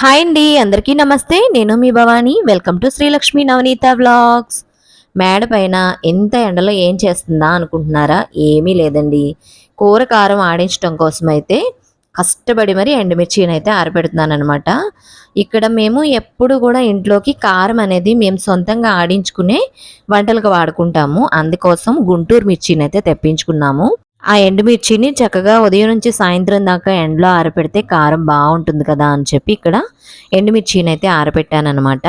Hi అండి అందరికీ నమస్తే. నేను మీ Bhavani. Welcome to Srilakshmi Navaneetha vlogs మేడ పైన ఎంత ఎండలో ఏం చేస్తుందా అనుకుంటున్నారా? ఏమీ లేదండి. కూర కారం ఆడించడం కోసం అయితే కష్టపడి మరి ఎండుమిర్చిని అయితే ఆరబెడుతున్నాను అనమాట ఇక్కడ మేము ఎప్పుడు కూడా ఇంట్లోకి కారం అనేది మేము సొంతంగా ఆడించుకునే వంటలకు వాడుకుంటాము. అందుకోసం గుంటూరు మిర్చిని అయితే తెప్పించుకున్నాము. ఆ ఎండుమిర్చిని చక్కగా ఉదయం నుంచి సాయంత్రం దాకా ఎండలో ఆరపెడితే కారం బాగుంటుంది కదా అని చెప్పి ఇక్కడ ఎండుమిర్చిని అయితే ఆరబెట్టాను అనమాట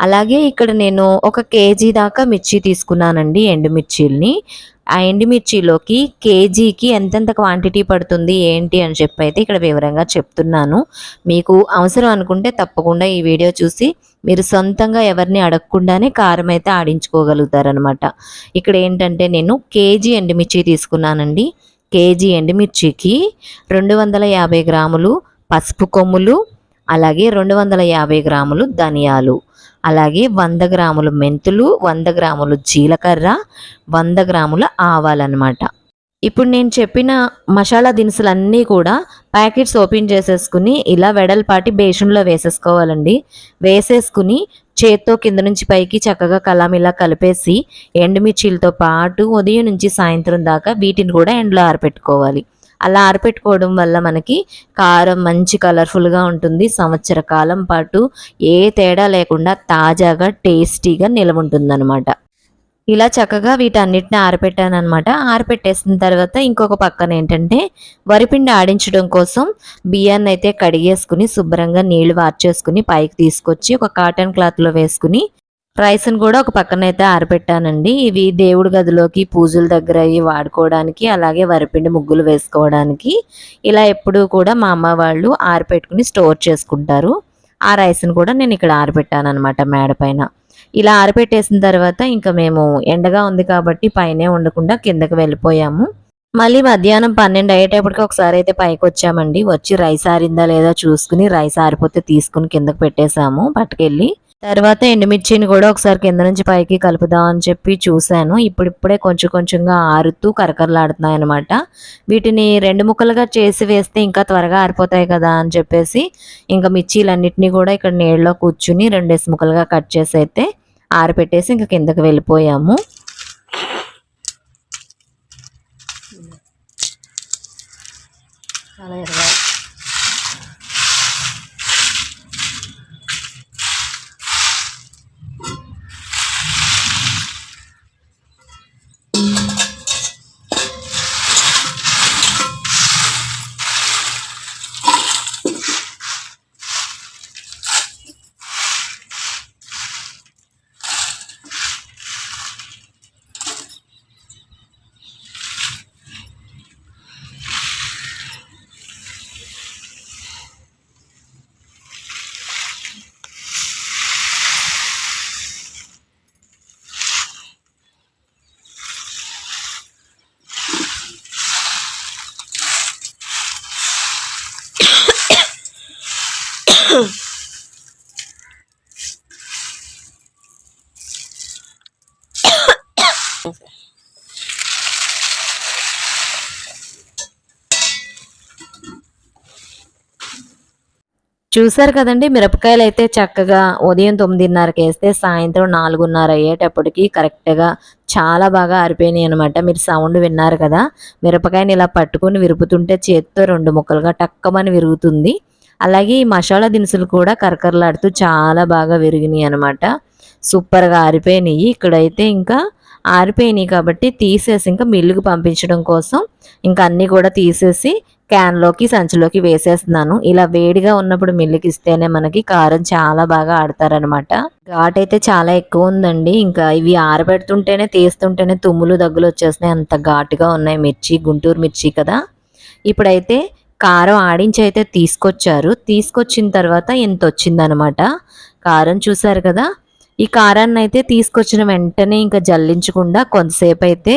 అలాగే ఇక్కడ నేను ఒక కేజీ దాకా మిర్చి తీసుకున్నానండి ఎండుమిర్చిల్ని. ఆ ఎండుమిర్చిలోకి కేజీకి ఎంతెంత క్వాంటిటీ పడుతుంది ఏంటి అని చెప్పి అయితే ఇక్కడ వివరంగా చెప్తున్నాను. మీకు అవసరం అనుకుంటే తప్పకుండా ఈ వీడియో చూసి మీరు సొంతంగా ఎవరిని అడగకుండానే కారం అయితే ఆడించుకోగలుగుతారనమాట. ఇక్కడ ఏంటంటే నేను కేజీ ఎండుమిర్చి తీసుకున్నానండి. కేజీ ఎండుమిర్చికి రెండు వందల యాభై గ్రాములు పసుపు కొమ్ములు అలాగే రెండు వందల యాభై గ్రాములు ధనియాలు. అలాగే వంద గ్రాములు మెంతులు వంద గ్రాములు జీలకర్ర వంద గ్రాముల ఆవాలన్నమాట. ఇప్పుడు నేను చెప్పిన మసాలా దినుసులన్నీ కూడా ప్యాకెట్స్ ఓపెన్ చేసేసుకుని ఇలా వెడల్పాటి బేషన్లో వేసేసుకోవాలండి. వేసేసుకుని చేత్తో కింద నుంచి పైకి చక్కగా కలామిలా కలిపేసి ఎండుమిర్చీలతో పాటు ఉదయం నుంచి సాయంత్రం దాకా వీటిని కూడా ఎండలో ఆరపెట్టుకోవాలి. అలా ఆరపెట్టుకోవడం వల్ల మనకి కారం మంచి కలర్ఫుల్గా ఉంటుంది. సంవత్సర కాలం పాటు ఏ తేడా లేకుండా తాజాగా టేస్టీగా నిలవ ఉంటుందన్నమాట ఇలా చక్కగా వీటన్నిటిని ఆరపెట్టాను అనమాట ఆరపెట్టేసిన తర్వాత ఇంకొక పక్కన ఏంటంటే వరిపిండి ఆడించడం కోసం బియ్యాన్ని అయితే కడిగేసుకుని శుభ్రంగా నీళ్ళు వార్చేసుకుని పైకి తీసుకొచ్చి ఒక కాటన్ క్లాత్లో వేసుకుని రైస్ని కూడా ఒక పక్కన అయితే ఆరిపెట్టానండి ఇవి దేవుడి గదిలోకి పూజల దగ్గర అవి వాడుకోవడానికి అలాగే వరిపిండి ముగ్గులు వేసుకోవడానికి ఇలా ఎప్పుడూ కూడా మా అమ్మ వాళ్ళు ఆరబెట్టుకుని స్టోర్ చేసుకుంటారు. ఆ రైస్ని కూడా నేను ఇక్కడ ఆరబెట్టాను అనమాట మేడ పైన. ఇలా ఆరబెట్టేసిన తర్వాత ఇంకా మేము ఎండగా ఉంది కాబట్టి పైనే ఉండకుండా కిందకి వెళ్ళిపోయాము. మళ్ళీ మధ్యాహ్నం పన్నెండు అయ్యేటప్పటికి ఒకసారి అయితే పైకి వచ్చామండి. వచ్చి రైస్ ఆరిందా లేదా చూసుకుని రైస్ ఆరిపోతే తీసుకుని కిందకు పెట్టేశాము పట్టుకెళ్ళి. తర్వాత ఎండుమిర్చిని కూడా ఒకసారి కింద నుంచి పైకి కలుపుదాం అని చెప్పి చూశాను. ఇప్పుడిప్పుడే కొంచెం కొంచెంగా ఆరుతూ కరకరలాడుతున్నాయి అనమాట వీటిని రెండు ముక్కలుగా చేసి వేస్తే ఇంకా త్వరగా ఆరిపోతాయి కదా అని చెప్పేసి ఇంకా మిర్చీలన్నింటినీ కూడా ఇక్కడ నీళ్ళలో కూర్చుని రెండేసి ముక్కలుగా కట్ చేసి అయితే ఆరిపెట్టేసి ఇంకా కిందకి వెళ్ళిపోయాము. అలా చూసారు కదండి మిరపకాయలు అయితే చక్కగా ఉదయం తొమ్మిదిన్నరకి వేస్తే సాయంత్రం నాలుగున్నర అయ్యేటప్పటికి కరెక్ట్గా చాలా బాగా ఆరిపోయినాయి అనమాట మీరు సౌండ్ విన్నారు కదా మిరపకాయని ఇలా పట్టుకొని విరుపుతుంటే చేత్తో రెండు ముక్కలుగా టక్కమని విరుగుతుంది. అలాగే ఈ మసాలా దినుసులు కూడా కరకరలాడుతూ చాలా బాగా విరిగినాయి అనమాట సూపర్గా ఆరిపోయినాయి. ఇక్కడైతే ఇంకా ఆరిపోయినాయి కాబట్టి తీసేసి ఇంకా మిల్లుకి పంపించడం కోసం ఇంకా అన్నీ కూడా తీసేసి క్యాన్లోకి సంచిలోకి వేసేస్తున్నాను. ఇలా వేడిగా ఉన్నప్పుడు మిల్లుకి ఇస్తేనే మనకి కారం చాలా బాగా ఆడతారనమాట ఘాట్ అయితే చాలా ఎక్కువ ఉందండి. ఇంకా ఇవి ఆరబెడుతుంటేనే తీస్తుంటేనే తుమ్ములు దగ్గులు వచ్చేస్తున్నాయి. అంత ఘాటుగా ఉన్నాయి. మిర్చి గుంటూరు మిర్చి కదా. ఇప్పుడైతే కారం ఆడించి అయితే తీసుకొచ్చారు. తీసుకొచ్చిన తర్వాత ఎంత వచ్చిందనమాట కారం చూసారు కదా? ఈ కారాన్ని అయితే తీసుకొచ్చిన వెంటనే ఇంకా జల్లించకుండా కొంతసేపు అయితే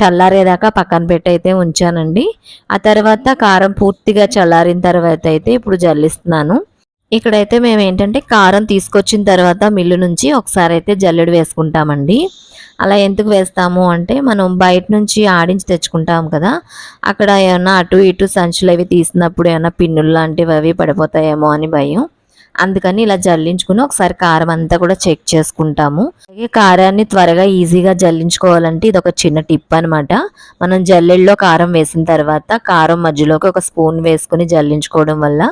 చల్లారేదాకా పక్కన పెట్టి అయితే ఉంచానండి. ఆ తర్వాత కారం పూర్తిగా చల్లారిన తర్వాత అయితే ఇప్పుడు జల్లిస్తున్నాను. ఇక్కడైతే మేము ఏంటంటే కారం తీసుకొచ్చిన తర్వాత మిల్లు నుంచి ఒకసారి అయితే జల్లెడు వేసుకుంటామండి. అలా ఎందుకు వేస్తాము అంటే మనం బయట నుంచి ఆడించి తెచ్చుకుంటాం కదా అక్కడ ఏమన్నా అటు ఇటు సంచులు అవి తీసినప్పుడు ఏమైనా పిన్నులు లాంటివి అవి పడిపోతాయేమో అని భయం. అందుకని ఇలా జల్లించుకుని ఒకసారి కారం అంతా కూడా చెక్ చేసుకుంటాము. అలాగే కారాన్ని త్వరగా ఈజీగా జల్లించుకోవాలంటే ఇది ఒక చిన్న టిప్ అనమాట మనం జల్లెల్లో కారం వేసిన తర్వాత కారం మధ్యలోకి ఒక స్పూన్ వేసుకుని జల్లించుకోవడం వల్ల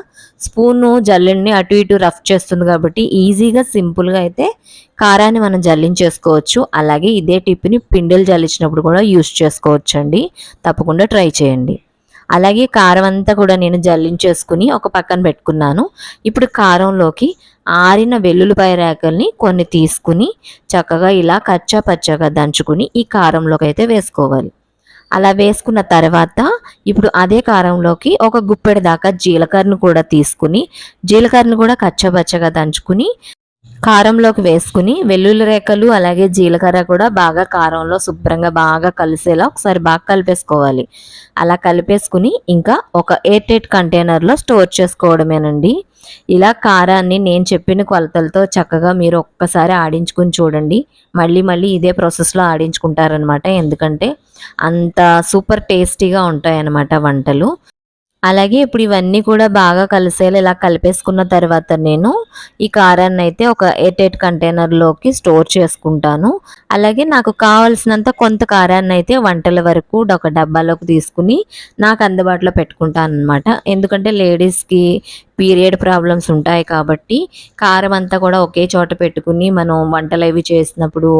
స్పూను జల్లెడిని అటు ఇటు రఫ్ చేస్తుంది కాబట్టి ఈజీగా సింపుల్గా అయితే కారాన్ని మనం జల్లించేసుకోవచ్చు. అలాగే ఇదే టిప్ని పిండిలు జల్లించినప్పుడు కూడా యూస్ చేసుకోవచ్చు అండి తప్పకుండా ట్రై చేయండి. అలాగే కారం అంతా కూడా నేను జల్లించేసుకుని ఒక పక్కన పెట్టుకున్నాను. ఇప్పుడు కారంలోకి ఆరిన వెల్లుల్లిపాయ రేకల్ని కొన్ని తీసుకుని చక్కగా ఇలా కచ్చా పచ్చగా దంచుకుని ఈ కారంలోకి అయితే వేసుకోవాలి. అలా వేసుకున్న తర్వాత ఇప్పుడు అదే కారంలోకి ఒక గుప్పెడు దాకా జీలకర్రను కూడా తీసుకుని జీలకర్రను కూడా కచ్చపచ్చగా దంచుకుని కారంలోకి వేసుకుని వెల్లుల్లి రేఖలు అలాగే జీలకర్ర కూడా బాగా కారంలో శుభ్రంగా బాగా కలిసేలా ఒకసారి బాగా కలిపేసుకోవాలి. అలా కలిపేసుకుని ఇంకా ఒక ఎయిర్ టైట్ కంటైనర్లో స్టోర్ చేసుకోవడమేనండి. ఇలా కారాన్ని నేను చెప్పిన కొలతలతో చక్కగా మీరు ఒక్కసారి ఆడించుకుని చూడండి. మళ్ళీ మళ్ళీ ఇదే ప్రాసెస్లో ఆడించుకుంటారనమాట ఎందుకంటే అంత సూపర్ టేస్టీగా ఉంటాయన్నమాట వంటలు. అలాగే ఇప్పుడు ఇవన్నీ కూడా బాగా కలిసేలా ఇలా కలిపేసుకున్న తర్వాత నేను ఈ కారాన్ని అయితే ఒక ఎయిట్ ఎయిట్ కంటైనర్లోకి స్టోర్ చేసుకుంటాను. అలాగే నాకు కావాల్సినంత కొంత కారాన్ని అయితే వంటల వరకు ఒక డబ్బాలోకి తీసుకుని నాకు అందుబాటులో పెట్టుకుంటాను అనమాట ఎందుకంటే లేడీస్కి పీరియడ్ ప్రాబ్లమ్స్ ఉంటాయి కాబట్టి కారం అంతా కూడా ఒకే చోట పెట్టుకుని మనం వంటలు అవి చేసినప్పుడు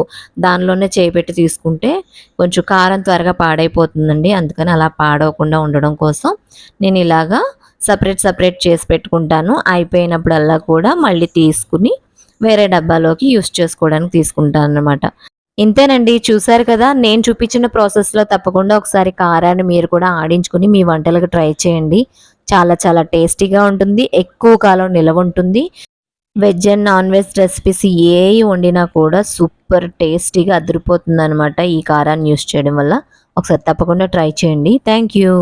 దానిలోనే చేపెట్టి తీసుకుంటే కొంచెం కారం త్వరగా పాడైపోతుందండి. అందుకని అలా పాడవకుండా ఉండడం కోసం నేను ఇలాగా సపరేట్ సపరేట్ చేసి పెట్టుకుంటాను. అయిపోయినప్పుడల్లా కూడా మళ్ళీ తీసుకుని వేరే డబ్బాలోకి యూస్ చేసుకోవడానికి తీసుకుంటాను అనమాట ఇంతేనండి. చూసారు కదా నేను చూపించిన ప్రాసెస్లో తప్పకుండా ఒకసారి కారాన్ని మీరు కూడా ఆడించుకుని మీ వంటలకు ట్రై చేయండి. చాలా చాలా టేస్టీగా ఉంటుంది ఎక్కువ కాలం నిలవ ఉంటుంది. Veg and non veg recipes ఏ వండినా కూడా సూపర్ టేస్టీగా అదిరిపోతుంది అనమాట ఈ కారాన్ని యూస్ చేయడం వల్ల. ఒకసారి తప్పకుండా ట్రై చేయండి. Thank you.